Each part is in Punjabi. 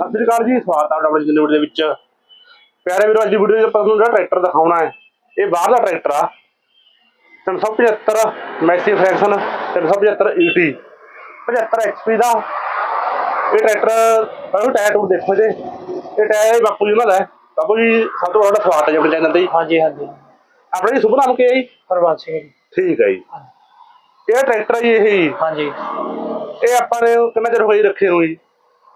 ਸਤਿ ਸ੍ਰੀ ਅਕਾਲ ਜੀ ਸਵਾਗਤ ਹੈ ਆਪਣੀ ਜ਼ਿੰਦਗੀ ਦੇ ਵਿੱਚ। ਪਿਆਰੇ ਵੀਰੋ ਅੱਜ ਦੀ ਵੀਡੀਓ 'ਚ ਆਪਾਂ ਤੁਹਾਨੂੰ ਜਿਹੜਾ ਟਰੈਕਟਰ ਦਿਖਾਉਣਾ ਹੈ ਇਹ ਬਾਹਰ ਦਾ ਟਰੈਕਰ ਆ। 375 ਮੈਸੀ ਫ੍ਰੈਕਸ਼ਨ 375 ਈਟੀ 75 ਐਚਪੀ ਦਾ। ਇਹ ਟਰੈਕਟਰ ਪਹਿਲਾਂ ਟਾਇਰ ਟੂਰ ਦੇਖੋ ਜੇ। ਇਹ ਟਾਇਰ ਬਾਪੂ ਜੀ ਨਾਲ ਹੈ। ਬਾਪੂ ਜੀ ਸਭ ਤੋਂ ਵੱਡਾ ਸਵਾਗਤ ਹੈ ਜੀ ਆਪਣੇ ਚੈਨਲ ਤੇ ਜੀ। ਹਾਂਜੀ ਹਾਂਜੀ। ਆਪਣਾ ਜੀ ਸ਼ੁਭ ਨਾਮ ਕੀ ਹੈ ਜੀ? ਹਰਬੰਸ ਸਿੰਘ ਜੀ। ਠੀਕ ਹੈ ਜੀ। ਇਹ ਟਰੈਕਟਰ ਹੈ ਜੀ ਇਹ ਜੀ। ਹਾਂਜੀ। ਇਹ ਆਪਾਂ ਨੇ ਕਿੰਨਾ ਚਿਰ ਹੋਈ ਰੱਖੇ ਜੀ?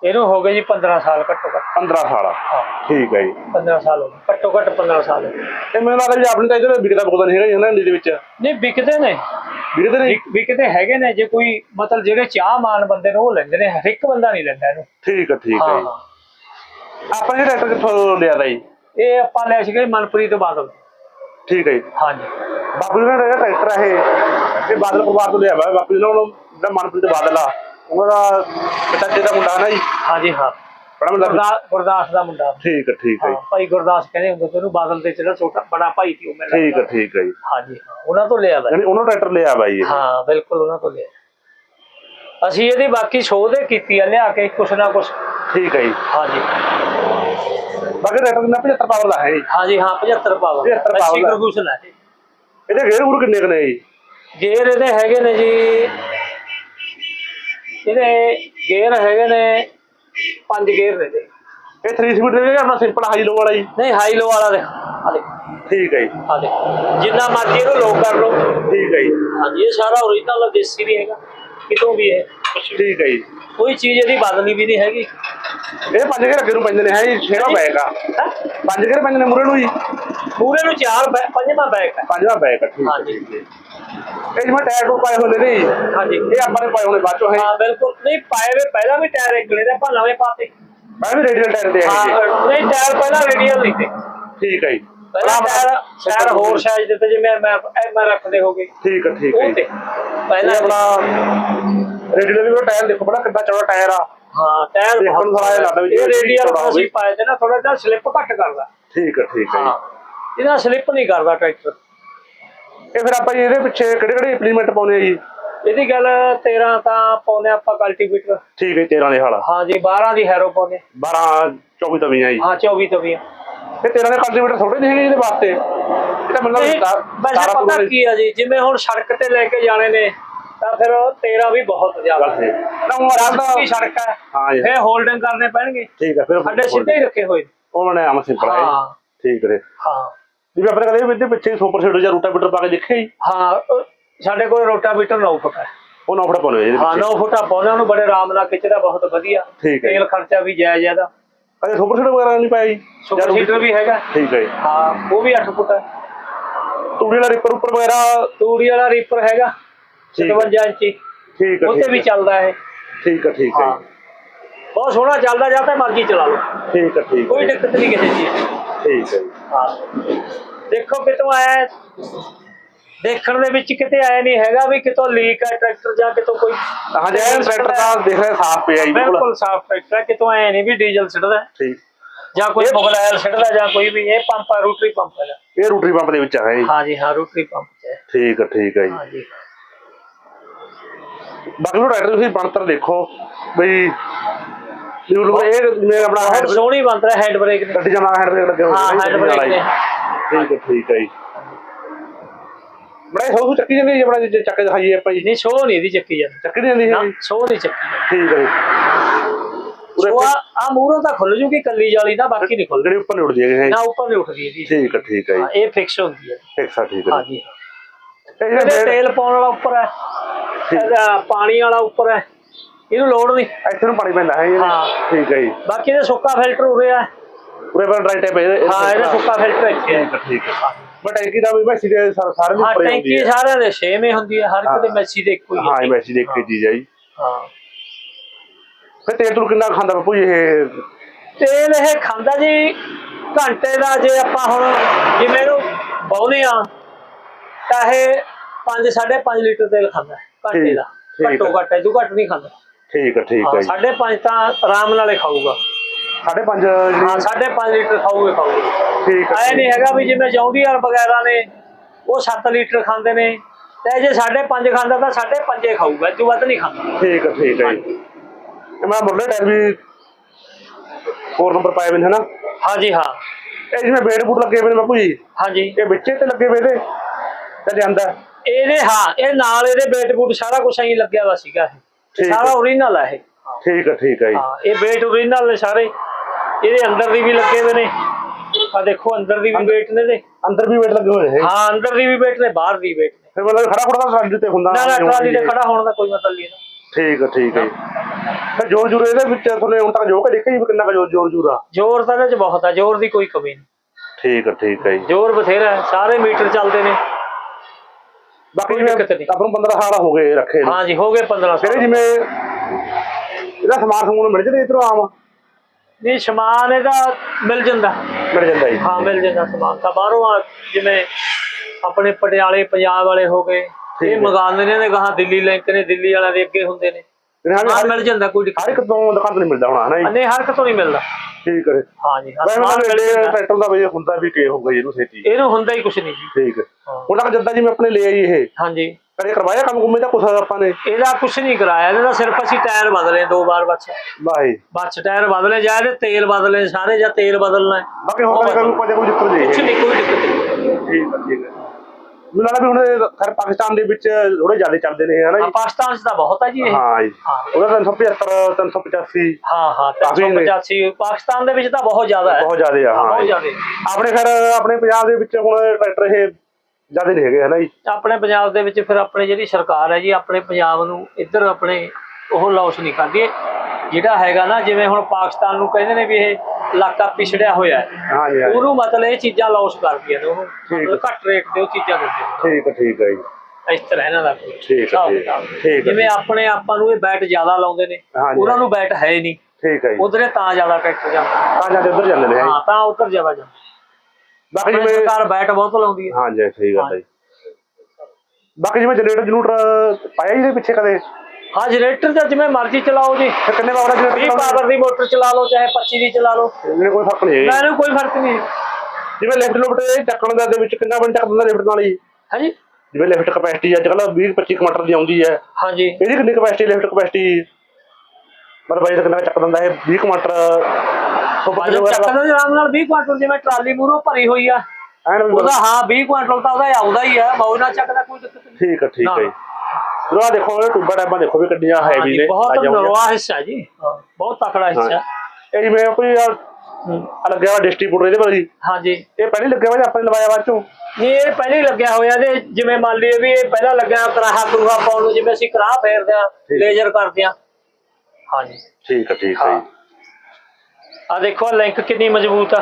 ਇਹਨੂੰ ਹੋ ਗਏ ਜੀ 15 ਸਾਲ ਘੱਟੋ ਘੱਟ। 15 ਸਾਲ। ਹਾਂ। ਠੀਕ ਹੈ ਜੀ। 15 ਸਾਲ ਹੋ ਗਏ। ਘੱਟੋ ਘੱਟ 15 ਸਾਲ ਹੋ ਗਏ। ਇਹ ਮੈਨੂੰ ਲੱਗਦਾ ਵੀ ਆਪਣੀ ਤਾਂ ਇਧਰ ਵਿਕਦਾ ਬੋਲਦਾ ਨਹੀਂ ਹੈਗਾ ਜੀ ਨਾ ਇੰਡੀ ਦੇ ਵਿੱਚ। ਨਹੀਂ ਵਿਕਦੇ ਨੇ। ਵਿਕਦੇ ਨਹੀਂ ਵਿਕ- ਵਿਕਦੇ ਹੈਗੇ ਨੇ। ਜੇ ਕੋਈ ਮਤਲਬ ਜਿਹੜੇ ਚਾਹ ਮਾਨ ਬੰਦੇ ਨੇ ਉਹ ਲੈਂਦੇ ਨੇ। ਹਰ ਇੱਕ ਬੰਦਾ ਨਹੀਂ ਲੈਂਦਾ ਇਹਨੂੰ। ਠੀਕ ਹੈ ਠੀਕ ਹੈ ਹਾਂ ਆਪਾਂ ਇਹ ਟਰੈਕਟਰ ਕਿੱਥੋਂ ਲਿਆ ਦਾ ਜੀ? ਇਹ ਆਪਾਂ ਲੈ ਸੀਗੇ ਮਨਪ੍ਰੀਤ ਬਾਦਲ। ਠੀਕ ਹੈ ਜੀ। ਹਾਂਜੀ। ਬਾਪੂ ਜੀ ਦਾ ਜਿਹੜਾ ਟਰੈਕਟਰ ਹੈ ਇਹ ਇਹ ਬਾਦਲ ਪਰਿਵਾਰ ਤੋਂ ਲਿਆ ਵਾ ਬਾਪੂ ਜੀ ਨਾਲ ਜਿਹੜਾ ਮਨਪ੍ਰੀਤ ਬਾਦਲ ਆ ਉਹਨਾਂ ਦਾ ਜੀ ਦਾ ਮੁੰਡਾ ਨਾ ਜੀ। ਹਾਂਜੀ ਹਾਂ। ਬੜਾ ਮੁੰਡਾ ਗੁਰਦਾਸ ਗੁਰਦਾਸ ਦਾ ਮੁੰਡਾ। ਠੀਕ ਹੈ ਠੀਕ ਹੈ ਹਾਂ ਜੀ ਭਾਈ ਗੁਰਦਾਸ ਕਹਿੰਦੇ ਹੁੰਦੇ ਸੀ ਉਹਨੂੰ ਬਾਦਲ ਦੇ ਜਿਹੜਾ ਛੋਟਾ ਬੜਾ ਭਾਈ ਸੀ ਉਹ ਮੇਰਾ ਠੀਕ ਹੈ ਠੀਕ ਹੈ ਜੀ। ਹਾਂਜੀ ਹਾਂ ਉਹਨਾਂ ਤੋਂ ਲਿਆ ਵਾ। ਯਾਨੀ ਉਹਨਾਂ ਟਰੈਕਟਰ ਲਿਆ ਜੀ ਇਹ। ਹਾਂ ਬਿਲਕੁਲ ਉਹਨਾਂ ਤੋਂ ਲਿਆ। ਅਸੀਂ ਇਹਦੀ ਬਾਕੀ ਸ਼ੋਅ ਦੇ ਕੀਤੀ ਆ ਲਿਆ ਕੇ ਕੁਛ ਨਾ ਕੁਛ। ਠੀਕ ਹੈ ਜੀ। ਹਾਂਜੀ। ਬਾਕੀ ਟਰੈਕਟਰ ਕਿੰਨਾ 75 ਪਾਵਰ ਦਾ ਹੈ ਜੀ। ਹਾਂਜੀ ਹਾਂ 75 ਪਾਵਰ 75 power ਅੱਛੀ ਹੈ ਇਹਦੇ ਗੇਅਰ ਗੂਰ ਕਿੰਨੇ ਕਨੇ ਜੀ? ਗੇਅਰ ਇਹਦੇ ਹੈਗੇ ਨੇ ਜੀ ਇਹਦੇ ਗੇਅਰ ਹੈਗੇ ਨੇ ਪੰਜ ਗੇਅਰ ਨੇ। ਇਹ 3 ਸਪੀਡ ਦੇ ਆਪਣਾ ਸਿੰਪਲ ਹਾਈ ਲੋ ਵਾਲਾ ਜੀ? ਨਹੀਂ ਹਾਈ ਲੋ ਵਾਲਾ ਦੇ। ਆ ਦੇ ਠੀਕ ਹੈ ਜੀ। ਆ ਦੇ ਜਿੰਨਾ ਮਰਜ਼ੀ ਇਹਨੂੰ ਲੋ ਕਰ ਲੋ ਠੀਕ ਹੈ ਜੀ। ਹਾਂਜੀ ਇਹ ਸਾਰਾ ਓਰੀਜਨਲ ਦੇਸੀ ਵੀ ਹੈਗਾ ਕਿਤੋਂ ਵੀ ਹੈ। ਠੀਕ ਹੈ ਜੀ। ਕੋਈ ਚੀਜ਼ ਇਹਦੀ ਬਦਲੀ ਵੀ ਨਹੀਂ ਹੈਗੀ। ਇਹ ਪੰਜ ਗੇਅਰ ਅੱਗੇ ਨੂੰ ਪੈਂਦੇ ਨੇ ਹੈ ਜੀ ਛੇੜਾ ਬੈਕ ਆ? ਪੰਜ ਗੇਅਰ ਪੈਂਦੇ ਨੇ ਮੂਰੇ ਨੂੰ ਜੀ। ਪੂਰੇ ਨੂੰ ਚਾਰ ਬੈ- ਪੰਜਵਾਂ ਬੈਕ ਹੈ ਪੰਜਵਾਂ ਬੈਕ ਠੀਕ ਹੈ ਹਾਂਜੀ। ਇਹ ਜਿਵੇਂ ਟਾਇਰ ਟੂ ਪਾਏ ਹੁੰਦੇ ਨੇ ਜੀ, ਹਾਂਜੀ। ਇਹ ਆਪਾਂ ਨੇ ਪਾਏ ਹੋਣੇ ਬਾਅਦ ਚੋਂ ਹੈ ਹਾਂ ਬਿਲਕੁਲ। ਨਹੀਂ ਪਾਏ ਵੇ ਪਹਿਲਾਂ ਵੀ ਟਾਇਰ ਇਕਲੇ ਦੇ ਆਪਾਂ ਨਵੇਂ ਪਾਤੇ। ਮੈਂ ਵੀ ਰੇਡੀਅਲ ਟਾਇਰ ਦੇ ਹਾਂ। ਨਹੀਂ ਟਾਇਰ ਪਹਿਲਾਂ ਰੇਡੀਅਲ ਨਹੀਂ ਤੇ ਠੀਕ ਹੈ ਜੀ। ਪਹਿਲਾਂ ਟਾਇਰ ਟਾਇਰ ਹੋਰ ਸਾਈਜ਼ ਦਿੱਤੇ ਜਿਵੇਂ ਮੈਂ ਮੈਂ ਰੱਖਦੇ ਹੋਗੇ। ਠੀਕ ਹੈ ਠੀਕ ਹੈ ਉਹ ਜੀ। ਤੇ। ਇਹ ਪਹਿਲਾਂ ਆਪਣਾ ਰੇਡੀਅਲ ਵੀ ਟਾਇਰ ਦੇਖੋ ਬੜਾ ਕਿੰਨਾ ਚੌੜਾ ਟਾਇਰ ਆ। ਹਾਂ ਟਾਇਰ ਨੂੰ ਥੋੜ੍ਹਾ ਜਿਹਾ ਲੱਗਦਾ ਵੀ ਇਹ ਜਿਵੇਂ ਰੇਡੀਅਲ ਚੌੜਾ ਹੋਵੇ। ਅਸੀਂ ਪਾਏ ਤੇ ਨਾ ਥੋੜਾ ਜਿਹਾ ਸਲਿੱਪ ਘੱਟ ਕਰਦਾ। ਠੀਕ ਹੈ ਠੀਕ ਹੈ ਹਾਂ ਜੀ ਇਹਦਾ ਸਲਿੱਪ ਨਹੀਂ ਕਰਦਾ ਟਰੈਕਟਰ ਇਹ ਫਿਰ ਆਪਾਂ ਜੀ ਇਹਦੇ ਪਿੱਛੇ ਕਿਹੜੇ ਕਿਹੜੇ ਇੰਪਲੀਮੈਂਟ ਪਾਉਣੇ ਆ ਜੀ? ਇਹਦੀ ਗੱਲ 13 ਤਾਂ ਪਾਉਨੇ ਆਪਾਂ ਕਲਟੀਵੇਟਰ ਠੀਕ ਹੈ 13 ਦੇ ਹਾਲ ਹਾਂ ਜੀ 12 ਦੀ ਹੈਰੋ ਪਾਉਨੇ 12 24 ਤਵੀਆਂ ਜੀ। ਹਾਂ 24 ਤੋਂ ਵੀ ਇਹ 13 ਦੇ ਕੰਟੀਮੀਟਰ ਥੋੜੇ ਨਹੀਂ ਹੈਗੇ ਇਹਦੇ ਵਾਸਤੇ। ਇਹ ਤਾਂ ਨਹੀਂ ਮਤਲਬ ਵੈਸੇ ਪਤਾ ਕੀ ਆ ਜੀ ਜਿਵੇਂ ਹੁਣ ਸੜਕ ਤੇ ਲੈ ਕੇ ਜਾਣੇ ਨੇ ਤਾਂ ਫਿਰ 13 ਵੀ ਬਹੁਤ ਜ਼ਿਆਦਾ। ਹੈ ਨਾ ਰਾਤ ਦੀ ਸੜਕ ਹੈ। ਹਾਂ ਜੀ। ਫੇ ਹੋਲਡਿੰਗ ਕਰਨੇ ਪੈਣਗੇ। ਠੀਕ ਹੈ ਫਿਰ ਸਾਡੇ ਸਿੱਧੇ ਹੀ ਰੱਖੇ ਹੋਏ ਨੇ। ਉਹ ਬਣੇ ਆਮ ਸਿੰਪਲ ਹੈ ਹਾਂ। ਠੀਕ ਹੈ ਹਾਂ। ਜਿਵੇਂ ਆਪਣੇ ਕਦੇ ਇਹਦੇ ਪਿੱਛੇ ਸੁਪਰ ਸੀਡਰ ਜਾਂ ਰੂਟਾਵੀਟਰ ਪਾ ਕੇ ਦੇਖਿਆ ਜੀ? ਹਾਂ ਸਾਡੇ ਕੋਲ ਰੋਟਾਵੀਟਰ 9 ਫੁੱਟ ਹੈ। ਉਹ ਨੌਫੜਾ ਪਾਉਣੇ ਇਹਦੇ ਹਾਂ ਪਿੱਛੇ। 9 ਫੁੱਟਾ ਪਾਉਨੇ ਉਹਨੂੰ ਬੜੇ ਆਰਾਮ ਨਾਲ ਖਿੱਚਦਾ ਬਹੁਤ ਵਧੀਆ। ਹੈ। ਤੇਲ ਖਰਚਾ ਵੀ ਜਾਇਜ਼ ਇਹਦਾ। ਅਜੇ ਸੁਪਰ ਸੀਡਰ ਵਗੈਰਾ ਨਹੀਂ ਪਾਇਆ ਜੀ। ਸੁਪਰ ਜਾਂ ਸੀਟਰ ਵੀ ਹੈਗਾ। ਠੀਕ ਹੈ ਹਾਂ ਉਹ ਵੀ 8 ਫੁੱਟ ਹੈ। ਤੂੜੀ ਵਾਲਾ ਰਿਪਰ ਉੱਪਰ ਵਗੈਰਾ ਤੂੜੀ ਵਾਲਾ ਰੀਪਰ ਹੈਗਾ। ਹੈ। 57 ਇੰਚੀ। ਠੀਕ ਹੈ ਉੱਤੇ ਠੀਕ ਵੀ ਹੈ ਚੱਲਦਾ ਹੈ ਠੀਕ ਹੈ ਠੀਕ ਹੈ। ਹਾਂ ਬਹੁਤ ਸੋਹਣਾ ਚੱਲਦਾ ਜਾਂ ਤਾਂ ਮਰਜ਼ੀ ਚਲਾ ਲਓ। ਠੀਕ ਹੈ ਠੀਕ ਕੋਈ ਹੈ ਦਿੱਕਤ ਨਹੀਂ ਕਿਸੇ ਚੀਜ਼ ਦੀ। ਠੀਕ ਹੈ ਜੀ। ਹਾਂ। ਦੇਖੋ ਕਿਤੋਂ ਆਇਆ ਦੇਖਣ ਦੇ ਵਿੱਚ ਕਿਤੇ ਆਇਆ ਨਹੀਂ ਹੈਗਾ ਵੀ ਕਿਤੋਂ ਲੀਕ ਹੈ ਟਰੈਕਟਰ ਜਾਂ ਕਿਤੋਂ ਕੋਈ ਹਾਂ ਜੀ ਟਰੈਕਟਰ ਤਾਂ ਦੇਖ ਰਹੇ ਸਾਫ਼ ਪਿਆ ਜੀ ਬਿਲਕੁਲ। ਬਿਲਕੁਲ ਸਾਫ਼ ਟਰੈਕਟਰ ਹੈ ਕਿਤੋਂ ਆਇਆ ਨਹੀਂ ਵੀ ਡੀਜ਼ਲ ਸਿੱਟਦਾ ਹੈ। ਠੀਕ। ਜਾਂ ਕੋਈ ਮੁਗਲ ਆਇਲ ਸਿੱਟਦਾ ਜਾਂ ਕੋਈ ਵੀ ਇਹ ਪੰਪ ਹੈ ਰੋਟਰੀ ਪੰਪ ਹੈ ਇਹ ਰੋਟਰੀ ਪੰਪ ਦੇ ਵਿੱਚ ਹੈ ਜੀ। ਹਾਂ ਜੀ ਹਾਂ ਰੋਟਰੀ ਪੰਪ ਹੈ। ਠੀਕ ਹੈ ਠੀਕ ਹੈ ਜੀ। ਹਾਂ ਜੀ। ਬਾਕੀ ਨੂੰ ਟਰੈਕਟਰ ਤੁਸੀਂ ਬਣਤਰ ਦੇਖੋ ਬਈ ਇਹ ਜਿਵੇਂ ਆਪਣਾ ਬਹੁਤ ਹੈਡ ਸੋਹਣੀ ਬਣ ਰਿਹਾ ਹੈਡ ਬ੍ਰੇਕ ਨੇ ਗੱਡੀ ਜਮਾ ਹੈਡ ਬ੍ਰੇਕ ਲੱਗੇ ਹੋਏ ਹਾਂ ਹੈਡ ਬ੍ਰੇਕ ਨੇ ਜੀ। ਠੀਕ ਹੈ ਠੀਕ ਹੈ ਜੀ। ਬੜਾ ਸੌ ਚੱਕੀ ਜਾਂਦੀ ਹੈ ਬੜਾ ਜੇ ਚੱਕ ਦਿਖਾਈਏ ਆਪਾਂ ਜੀ। ਨਹੀਂ ਸ਼ੋ ਨਹੀਂ ਇਹਦੀ ਚੱਕੀ ਜਾਂਦੀ। ਚੱਕੀ ਜਾਂਦੀ ਹੈ ਸ਼ੋ ਨਹੀਂ ਚੱਕੀ ਠੀਕ ਹੈ ਜੀ। ਉਹ ਆ ਮੂਹਰੋਂ ਤਾਂ ਖੁੱਲ ਜੂਗੀ ਕੱਲੀ ਜਾਲੀ ਨਾ ਬਾਕੀ ਨਹੀਂ ਖੁੱਲਦੀ ਜਿਹੜੀ ਉੱਪਰ ਨਹੀਂ ਉੱਡਦੀ ਹੈ ਨਾ ਉੱਪਰ ਨਹੀਂ ਉੱਠਦੀ ਇਹਦੀ ਠੀਕ ਹੈ ਠੀਕ ਹੈ ਹਾਂ, ਜੀ ਇਹ ਫਿਕਸ ਹੁੰਦੀ ਹੈ। ਠੀਕ ਸਾ ਠੀਕ ਹੈ ਹਾਂ ਜੀ ਜੀ। ਇਹਦੇ ਤੇਲ ਪਾਉਣ ਵਾਲਾ ਉੱਪਰ ਹੈ ਇਹਦਾ ਪਾਣੀ ਵਾਲਾ ਉੱਪਰ ਹੈ ਇਹਨੂੰ ਲੋੜ ਨਹੀਂ। ਇੱਥੇ ਨੂੰ ਪਾਣੀ ਪੈਂਦਾ ਹੈ? ਹਾਂ। ਠੀਕ ਹੈ ਜੀ। ਬਾਕੀ ਇਹਦਾ ਸੁੱਕਾ ਫਿਲਟਰ ਹੋ। ਰਿਹਾ ਪੂਰੇ ਪਰ ਡਰਾਈ ਟਾਈਪ ਹੈ ਹਾਂ ਇਹਦਾ ਸੁੱਕਾ ਫਿਲਟਰ ਇੱਥੇ ਹੈ। ਠੀਕ ਹੈ ਬਟ ਟੈਂਕੀ ਦਾ ਵੀ ਮੈਸੀ ਦੇ ਸਾਰੇ ਦੇ ਹਾਂ ਉੱਪਰ ਹੀ ਟੈਂਕੀ ਹੁੰਦੀ ਹੈ। ਸਾਰਿਆਂ ਦੇ ਸੇਮ ਹੀ ਹੁੰਦੀ ਹੈ ਹਰ ਇੱਕ ਦੇ ਮੈਸੀ ਦੇ ਇੱਕੋ ਹੀ ਹਾਂ ਹੈ। ਮੈਸੀ ਦੇ ਇੱਕ ਚੀਜ਼ ਹੈ ਜੀ। ਹਾਂ। ਫਿਰ ਤੇਲ ਤੂਲ ਕਿੰਨਾ ਖਾਂਦਾ ਬਾਪੂ ਇਹ? ਤੇਲ ਇਹ ਖਾਂਦਾ ਜੀ ਘੰਟੇ ਦਾ ਜੇ ਆਪਾਂ ਹੁਣ ਜਿਵੇਂ ਇਹਨੂੰ ਬਾਉਨੇ ਆ ਤਾਂ ਇਹ 5 5.5 ਲੀਟਰ ਤੇਲ ਖਾਂਦਾ ਹੈ ਘੰਟੇ ਦਾ। ਠੀਕ ਘੱਟੋ ਹੈ। ਘੱਟ ਇਦੋਂ ਘੱਟ ਨਹੀਂ ਖਾਂਦਾ। ਠੀਕ ਹੈ ਠੀਕ ਹੈ ਹਾਂ ਜੀ। 5.5 ਤਾਂ ਆਰਾਮ ਨਾਲ ਹੀ ਖਾਊਗਾ। ਸਾਢੇ ਪੰਜ ਹਾਂ ਜਿਹੜੀ 5.5 ਲੀਟਰ ਖਾਊਗੇ ਖਾਊਗੇ। ਠੀਕ ਹੈ ਐ ਨਹੀਂ ਹੈਗਾ ਵੀ ਜਿਵੇਂ ਜੌਂਡੀਆਰ ਵਗੈਰਾ ਨੇ ਉਹ 7 ਲੀਟਰ ਖਾਂਦੇ ਨੇ ਤੇ ਜੇ 5.5 ਖਾਂਦਾ ਤਾਂ 5.5 ਖਾਊਗਾ ਤੋਂ ਵੱਧ ਨਹੀਂ ਖਾਂਦਾ। ਠੀਕ ਹੈ ਠੀਕ ਹੈ ਜੀ। ਤੇ ਮੈਂ ਮੁਰਲੇ ਟਾਇਰ ਵੀ 4 ਨੰਬਰ ਪਾਏ ਹੋਏ ਨੇ ਹਨਾ ਹਾਂਜੀ ਹਾਂ। ਇਹ ਜਿਵੇਂ ਬੇੜ ਬੂਟ ਲੱਗੇ ਹੋਏ ਨੇ ਬਾਪੂ ਜੀ? ਹਾਂਜੀ। ਇਹ ਵਿੱਚੇ ਤੇ ਲੱਗੇ ਹੋਏ ਨੇ ਤੇ ਜਾਂਦਾ। ਇਹਦੇ ਹਾਂ ਇਹ ਨਾਲ ਇਹਦੇ ਬੇਟ ਬੂਟ ਸਾਰਾ ਕੁਝ ਐਂ ਲੱਗਿਆ ਵਾ ਸੀਗਾ ਇਹ। ਸਾਰਾ। ਓਰੀਜਨਲ ਹੈ ਇਹ। ਠੀਕ ਹੈ ਠੀਕ ਹੈ ਜੀ। ਹਾਂ ਇਹ ਬੇਟ ਓਰੀਜਨਲ ਨੇ ਸਾਰੇ। ਇਹਦੇ ਅੰਦਰ ਦੀ ਵੀ ਲੱਗੇ ਹੋਏ ਨੇ। ਆ ਦੇਖੋ ਅੰਦਰ ਦੀ ਵੀ ਬੇਟ ਨੇ ਦੇ ਅੰਦਰ ਵੀ ਵੇਟ ਲੱਗੇ ਹੋਏ ਨੇ। ਹਾਂ ਅੰਦਰ ਦੀ ਵੀ ਬੇਟ ਨੇ ਬਾਹਰ ਦੀ ਬੇਟ ਨੇ। ਫਿਰ ਮਤਲਬ ਖੜਾ ਖੜਾ ਸਾਈਡ ਤੇ ਹੁੰਦਾ ਨਾ ਨਾ ਟਰਾਲੀ ਤੇ ਖੜਾ ਹੋਣ ਦਾ ਕੋਈ ਮਤਲਬ ਨਹੀਂ। ਠੀਕ ਹੈ ਠੀਕ ਹੈ ਫਿਰ ਜੋਰ ਜੂਰ ਇਹਦੇ ਵਿੱਚ ਤੁਹਾਨੂੰ ਹੁਣ ਤੱਕ ਜੋ ਕੇ ਦੇਖਿਆ ਜੀ ਵੀ ਕਿੰਨਾ ਕੁ ਜੋਰ ਜੋਰ ਜੂਰ ਆ। ਜ਼ੋਰ ਤਾਂ ਇਹਦੇ ਚ ਬਹੁਤ ਆ ਜ਼ੋਰ ਦੀ ਕੋਈ ਕਮੀ ਨਹੀਂ। ਠੀਕ ਹੈ ਠੀਕ ਹੈ ਜੀ। ਜ਼ੋਰ ਬਥੇਰਾ ਸਾਰੇ ਮੀਟਰ ਚੱਲਦੇ ਨੇ। ਬਾਕੀ ਕੋਈ ਦਿੱਕਤ ਜਿਵੇਂ ਨਹੀਂ। ਆਪਾਂ ਨੂੰ 15 ਸਾਲ ਹੋ ਗਏ ਰੱਖੇ ਨੂੰ। ਹਾਂ ਜੀ ਹੋ ਗਏ 15 ਫਿਰ ਸਾਲ। ਜਿਵੇਂ ਇਹਦਾ ਸਮਾਨ ਸਮੂਨ ਮਿਲ ਜਾਂਦਾ ਇਧਰੋਂ ਆਮ? ਨਹੀਂ ਸਮਾਨ ਇਹਦਾ ਮਿਲ ਜਾਂਦਾ। ਮਿਲ ਜਾਂਦਾ ਜੀ। ਹਾਂ ਮਿਲ ਜਾਂਦਾ ਸਮਾਨ। ਤਾਂ ਬਾਹਰੋਂ ਆ ਜਿਵੇਂ ਆਪਣੇ ਪਟਿਆਲੇ ਪੰਜਾਬ ਵਾਲੇ ਹੋ ਗਏ ਠੀਕ ਇਹ ਹੈ। ਮੰਗਾਉਂਦੇ ਨੇ ਗਾਹਾਂ ਦਿੱਲੀ ਲਿੰਕ ਨੇ ਦਿੱਲੀ ਵਾਲਿਆਂ ਦੇ ਅੱਗੇ ਹੁੰਦੇ ਨੇ। ਹਾਂ ਹਰ ਮਿਲ ਜਾਂਦਾ ਕੋਈ ਦਿੱਕਤ ਹਰ ਇੱਕ ਤੋਂ ਦੁਕਾਨ ਤੋਂ ਨਹੀਂ ਮਿਲਦਾ ਹੋਣਾ ਹਨਾ ਜੀ? ਨਹੀਂ ਹਰ ਕਿਤੋਂ ਨਹੀਂ ਮਿਲਦਾ। ਠੀਕ ਹੈ ਹਾਂ ਜੀ ਹਾਂ ਸਮਾਨ ਮਿਲ ਜਾਂਦਾ। ਟਰੈਕਟਰ ਦਾ ਵੀ ਹੁੰਦਾ ਵੀ ਕੀ ਹੋਊਗਾ ਜੀ ਇਹਨੂੰ ਛੇਤੀ। ਇਹਨੂੰ ਹੁੰਦਾ ਹੀ ਕੁਛ ਨਹੀਂ ਜੀ। ਠੀਕ ਹੈ। ਤੱਕ ਜਿੱਦਾਂ ਜਿਵੇਂ ਆਪਣੇ ਲੈ ਆਈ ਇਹ। ਹਾਂ ਜੀ ਕਦੇ ਕਰਵਾਇਆ ਕੰਮ ਕੁੰਮੇ ਦਾ ਕੁਛ ਆਪਾਂ ਨੇ? ਇਹਦਾ ਕੁਛ ਨਹੀਂ ਕਰਾਇਆ ਇਹਦਾ ਸਿਰਫ ਅਸੀਂ ਟਾਇਰ ਬਦਲੇ ਦੋ ਵਾਰ ਬਸ। ਬਾਈ ਬਸ ਟਾਇਰ ਬਦਲੇ ਜਾਂ ਇਹਦੇ ਤੇਲ ਬਦਲੇ ਸਾਰੇ ਜਾਂ ਤੇਲ ਬਦਲਣਾ ਬਾਕੀ ਹੋਰ ਤਾਂ ਕੋਈ ਕੋਈ ਦਿੱਕਤ ਨਹੀਂ ਕੁਛ ਹੈ ਨਹੀਂ ਕੋਈ ਦਿੱਕਤ ਨਹੀਂ। ਠੀਕ ਹੈ ਠੀਕ ਹੈ। ਮੈਨੂੰ ਲੱਗਦਾ ਵੀ ਹੁਣ ਇਹ ਖੈਰ ਪਾਕਿਸਤਾਨ ਦੇ ਵਿੱਚ ਥੋੜੇ ਜ਼ਿਆਦਾ ਚੱਲਦੇ ਨੇ ਹਨਾ ਹਾਂ ਜੀ ਪਾਕਿਸਤਾਨ 'ਚ ਤਾਂ ਬਹੁਤ ਹੈ ਜੀ ਇਹ। ਹਾਂ ਜੀ। ਹਾਂ। ਉਹਦਾ 375 385 ਹਾਂ ਹਾਂ ਕਾਫੀ ਨੇ। 385 ਪਾਕਿਸਤਾਨ ਦੇ ਵਿੱਚ ਤਾਂ ਬਹੁਤ ਜ਼ਿਆਦਾ ਹੈ। ਬਹੁਤ ਜ਼ਿਆਦਾ ਆ ਹਾਂ ਬਹੁਤ ਜੀ। ਜ਼ਿਆਦਾ। ਆਪਣੇ ਖੈਰ ਆਪਣੇ ਪੰਜਾਬ ਦੇ ਵਿੱਚ ਹੁਣ ਟਰੈਕਟਰ ਇਹ ਜ਼ਿਆਦਾ ਨਹੀਂ ਹੈਗੇ ਹਨਾ ਜੀ? ਆਪਣੇ ਪੰਜਾਬ ਦੇ ਵਿੱਚ ਫਿਰ ਆਪਣੇ ਜਿਹੜੀ ਸਰਕਾਰ ਹੈ ਜੀ ਆਪਣੇ ਪੰਜਾਬ ਨੂੰ ਇੱਧਰ ਆਪਣੇ ਉਹ ਲੌਸ ਨਹੀਂ ਕਰਦੀ। ਇਹ ਜਿਹੜਾ ਹੈਗਾ ਨਾ ਜਿਵੇਂ ਹੁਣ ਪਾਕਿਸਤਾਨ ਨੂੰ ਕਹਿੰਦੇ ਨੇ ਵੀ ਇਹ ਇਲਾਕਾ ਪਿਛੜਿਆ ਹੋਇਆ ਹੈ। ਉਹਨੂੰ ਮਤਲਬ ਇਹ ਚੀਜ਼ਾਂ ਲੌਸ ਕਰਦੀਆਂ ਨੇ ਉਹਨੂੰ। ਮਤਲਬ ਘੱਟ ਰੇਟ ਤੇ ਉਹ ਚੀਜ਼ਾਂ ਦਿੰਦੇ ਠੀਕ ਹੈ ਠੀਕ ਹੈ ਜੀ। ਇਸ ਤਰ੍ਹਾਂ ਇਹਨਾਂ ਦਾ ਠੀਕ ਹੈ, ਠੀਕ ਹੈ। ਜਿਵੇਂ ਆਪਣੇ ਆਪਾਂ ਨੂੰ ਇਹ ਬੈਟ ਜ਼ਿਆਦਾ ਲਾਉਂਦੇ ਨੇ ਹਾਂਜੀ। ਉਹਨਾਂ ਨੂੰ ਬੈਟ ਹੈ ਨਹੀਂ। ਠੀਕ ਹੈ ਉਧਰੇ ਤਾਂ ਜ਼ਿਆਦਾ ਟਰੈਕਟਰ ਜਾਂਦਾ। ਤਾਂ ਜਾਂਦੇ ਉੱਧਰ ਜਾਂਦੇ ਨੇ ਹੈਂ ਤਾਂ ਉਧਰ ਜਾਵਾ ਜਾਂਦਾ। ਬਾਕੀ ਜਿਵੇਂ ਸਰਕਾਰ ਬੈਟ ਬਹੁਤ ਲਾਉਂਦੀ ਹੈ। ਹਾਂ ਜੀ ਸਹੀ ਗੱਲ ਹੈ ਬਾਕੀ ਜਿਵੇਂ ਜਨਰੇਟਰ ਜਨੂਟਰ ਪਾਇਆ ਜੀ ਇਹਦੇ ਪਿੱਛੇ ਕਦੇ? ਹਾਂ ਜਨਰੇਟਰ ਤਾਂ ਜਿਵੇਂ ਮਰਜ਼ੀ ਚਲਾਓ ਜੀ। ਫਿਰ ਕਿੰਨੇ ਪਾਵਰ ਦਾ 20 ਜਨਰੇਟਰ ਪਾਵਰ ਦੀ? ਮੋਟਰ ਚਲਾ ਲਓ ਚਾਹੇ 25 ਦੀ ਚਲਾ ਲਓ। ਇਹਨੇ ਕੋਈ ਫ਼ਰਕ ਨਹੀਂ ਹੈ। ਮੈਨੂੰ ਕੋਈ ਫ਼ਰਕ ਨਹੀਂ। ਜਿਵੇਂ ਲਿਫਟ ਲੁਫਟ ਇਹ ਚੱਕਣ ਦਾ ਦੇ ਵਿੱਚ ਕਿੰਨਾ ਬਣ ਚੱਕ ਦਿੰਦਾ ਲਿਫਟ ਨਾਲ ਜੀ ਹਾਂਜੀ? ਜਿਵੇਂ ਲਿਫਟ ਕਪੈਸਿਟੀ ਅੱਜ ਕੱਲ 20 25 ਕੁਇੰਟਲ ਦੀ ਆਉਂਦੀ ਹੈ। ਹਾਂਜੀ। ਇਹਦੀ ਕਿੰਨੀ ਕਪੈਸਿਟੀ ਲਿਫਟ ਕਪੈਸਿਟੀ ਮਤਲਬ ਬਾਈ ਕਿੰਨਾ ਚੱਕ ਦਿੰਦਾ ਇਹ? 20 ਕੁਇੰਟਲ ਵਜਨ ਚੱਕਦਾ ਦੇ ਆਰਾਮ ਨਾਲ 20 ਕੁਆਂਟਲ ਜਿਵੇਂ ਟਰਾਲੀ ਮੂਰੋਂ ਭਰੀ ਹੋਈ ਆ। ਉਹਦਾ ਹਾਂ 20 ਕੁਆਂਟਲ ਤਾਂ ਉਹਦਾ ਆਉਦਾ ਹੀ ਆ। ਮੌਜ ਨਾਲ ਚੱਕਦਾ ਕੋਈ ਦਿੱਕਤ ਨਹੀਂ। ਠੀਕ ਹੈ ਠੀਕ ਹੈ ਰੋਆ ਦੇਖੋ ਟੁੱਬਾ ਟੈਬਾਂ ਦੇਖੋ ਵੀ ਕਿੰਨੀਆਂ ਹੈਵੀ ਨੇ ਬਹੁਤ। ਨਰਵਾ ਹਿੱਸਾ ਜੀ ਬਹੁਤ ਤਕੜਾ ਹਿੱਸਾ। ਇਹ ਜਿਵੇਂ ਕੋਈ ਆ ਆ ਲੱਗਿਆ ਵਾ ਡਿਸਟ੍ਰੀਬਿਊਟਰ ਇਹਦੇ ਪਰ ਜੀ? ਹਾਂਜੀ ਇਹ ਪਹਿਲੇ ਲੱਗਿਆ ਜਾਂ ਆਪਾਂ ਨੇ ਲਵਾਇਆ ਬਾਅਦ ਚੋਂ? ਨਹੀਂ ਇਹ ਪਹਿਲੇ ਲੱਗਿਆ ਹੋਇਆ ਤੇ ਜਿਵੇਂ ਮੰਨ ਲਈਏ ਵੀ ਇਹ ਪਹਿਲਾਂ ਲੱਗਿਆ ਕਰਾਹਾ ਕਰੂਹਾ ਪਾਉਣ ਨੂੰ ਜਿਵੇਂ ਅਸੀਂ ਕਰਾਹ ਫੇਰਦੇ ਆ। ਲੇਜ਼ਰ ਕਰਦੇ ਆ ਹਾਂਜੀ ਠੀਕ ਹੈ ਠੀਕ ਹੈ। ਆ ਦੇਖੋ ਲਿੰਕ ਕਿੰਨੀ ਮਜ਼ਬੂਤ ਆ।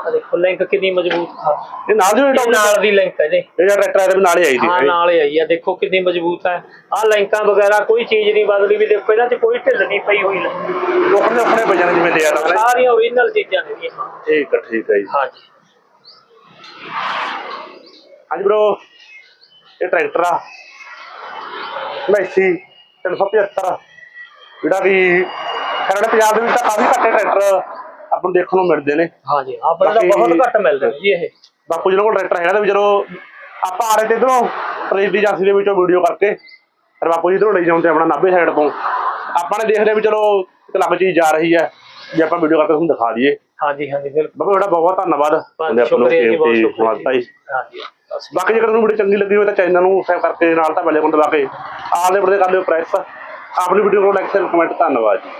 ਆ ਦੇਖੋ ਲਿੰਕ ਕਿੰਨੀ ਮਜ਼ਬੂਤ ਆ। ਇਹ ਨਾਲ ਦੀ ਇਹ ਟੌਪ ਨਾਲ ਦੀ ਲਿੰਕ ਹੈ ਜੀ। ਇਹ ਜਿਹੜਾ ਟਰੈਕਟਰ ਇਹਦੇ ਵੀ ਨਾਲ ਹੀ ਆਈ ਸੀ ਹਾਂ ਨਾਲ ਹੀ ਆਈ ਆ। ਦੇਖੋ ਕਿੰਨੀ ਮਜ਼ਬੂਤ ਹੈ ਆ ਲਿੰਕਾਂ ਵਗੈਰਾ ਕੋਈ ਚੀਜ਼ ਨਹੀਂ ਬਦਲੀ ਵੀ ਦੇਖੋ ਇਹਨਾਂ 'ਚ ਕੋਈ ਢਿੱਲ ਨਹੀਂ ਪਈ ਹੋਈ। ਲੈ ਲੋਕਾਂ ਦੇ ਆਪਣੇ ਵਜਨ ਜਿਵੇਂ ਲਿਆ ਤਾਂ ਸਾਰੀਆਂ ਓਰੀਜਨਲ ਚੀਜ਼ਾਂ ਨੇ ਜੀ। ਠੀਕ ਹੈ ਠੀਕ ਹੈ ਜੀ। ਹਾਂਜੀ ਹਾਂਜੀ ਬ్రో ਇਹ ਟਰੈਕਟਰ ਆ। ਮੈਸੀ 375 ਜਿਹੜਾ ਕਿ ਖਰੜ ਪੰਜਾਬ ਦੇ ਵਿੱਚ ਤਾਂ ਕਾਫੀ ਘੱਟੇ ਟਰੈਕਟਰ ਆਪਾਂ ਨੂੰ ਦੇਖਣ ਨੂੰ ਮਿਲਦੇ ਨੇ। ਹਾਂਜੀ ਆਪਣੇ ਤਾਂ ਬਹੁਤ ਘੱਟ ਮਿਲਦੇ ਨੇ ਜੀ ਇਹ। ਬਾਪੂ ਜੀ ਕੋਲ ਟਰੈਕਟਰ ਹੈਗਾ ਤਾਂ ਵੀ ਚਲੋ ਆਪਾਂ ਆ ਰਹੇ ਤੇ ਇਧਰੋਂ ਟ੍ਰੇਨ ਦੀ ਏਜੰਸੀ ਦੇ ਵਿੱਚੋਂ ਵੀਡੀਓ ਕਰਕੇ ਫਿਰ ਬਾਪੂ ਜੀ ਇਧਰੋਂ ਲਈ ਜਾਂਦੇ ਆਪਣਾ ਨਾਭੇ ਸਾਈਡ ਤੋਂ। ਆਪਾਂ ਨੇ ਦੇਖਦੇ ਵੀ ਚਲੋ ਇੱਕ ਲੱਗ ਚੀਜ਼ ਜਾ ਰਹੀ ਹੈ। ਜੇ ਆਪਾਂ ਵੀਡੀਓ ਕਰਕੇ ਤੁਹਾਨੂੰ ਦਿਖਾ ਦਈਏ। ਹਾਂਜੀ ਹਾਂਜੀ ਬਿਲਕੁਲ। ਤੁਹਾਡਾ ਬਹੁਤ ਬਹੁਤ ਧੰਨਵਾਦ ਜੀ। ਜੀ। ਹਾਂਜੀ ਬਸ। ਬਾਕੀ ਜੇਕਰ ਤੁਹਾਨੂੰ ਵੀਡੀਓ ਚੰਗੀ ਲੱਗੀ ਹੋਵੇ ਤਾਂ ਚੈਨਲ ਨੂੰ ਸਬਸਕ੍ਰਾਈਬ ਕਰਕੇ ਨਾਲ ਤਾਂ ਬੈਲ ਆਈਕਨ ਦਬਾ ਕੇ ਆਲ ਦੇ ਬੜੇ ਕਰ ਲਿਓ ਪ੍ਰੈਸ। ਆਪਣੀ ਵੀਡੀਓ ਨੂੰ ਲਾਈਕ ਸ਼ੇਅਰ ਕਮੈਂਟ ਧੰਨਵਾਦ ਜੀ।